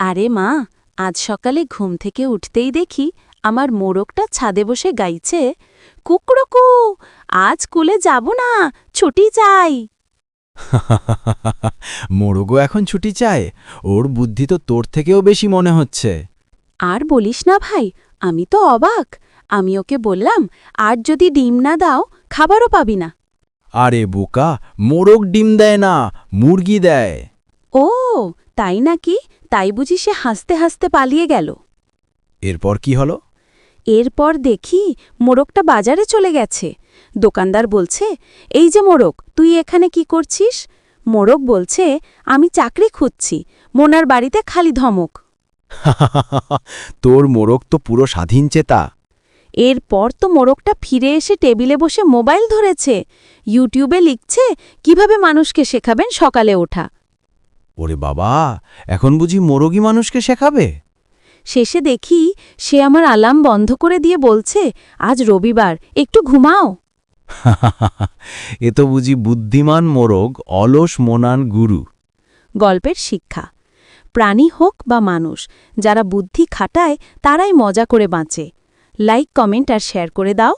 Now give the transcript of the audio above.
আরে মা আজ সকালে ঘুম থেকে উঠতেই দেখি আমার মোরগটা ছাদে বসে গাইছে কুকড়কু আজ স্কুলে যাব না ছুটি চাই। মোরগও এখন ছুটি চায় ওর বুদ্ধি তো তোর থেকেও বেশি মনে হচ্ছে। আর বলিস না ভাই আমি তো অবাক আমি ওকে বললাম আর যদি ডিম না দাও খাবারও পাবি না। আরে বোকা মোরগ ডিম দেয় না মুরগি দেয়। ও তাই নাকি? তাই বুঝি সে হাসতে হাসতে পালিয়ে গেল। এরপর কি হলো? এরপর দেখি মোরগটা বাজারে চলে গেছে। দোকানদার বলছে এই যে মোরগ তুই এখানে কি করছিস? মোরগ বলছে আমি চাকরি খুঁজছি মোনার বাড়িতে খালি ধমক। তোর মোরগ তো পুরো স্বাধীন চেতা। এরপর তো মোরগটা ফিরে এসে টেবিলে বসে মোবাইল ধরেছে। ইউটিউবে লিখছে কীভাবে মানুষকে শেখাবেন সকালে ওঠা? ওরে বাবা এখন বুঝি মোরগই মানুষকে শেখাবে? শেষে দেখি সে আমার আলাম বন্ধ করে দিয়ে বলছে আজ রবিবার একটু ঘুমাও। এ তো বুঝি বুদ্ধিমান মোরগ অলস মোনান গুরু। গল্পের শিক্ষা। প্রাণী হোক বা মানুষ যারা বুদ্ধি খাটায় তারাই মজা করে বাঁচে। লাইক কমেন্ট আর শেয়ার করে দাও।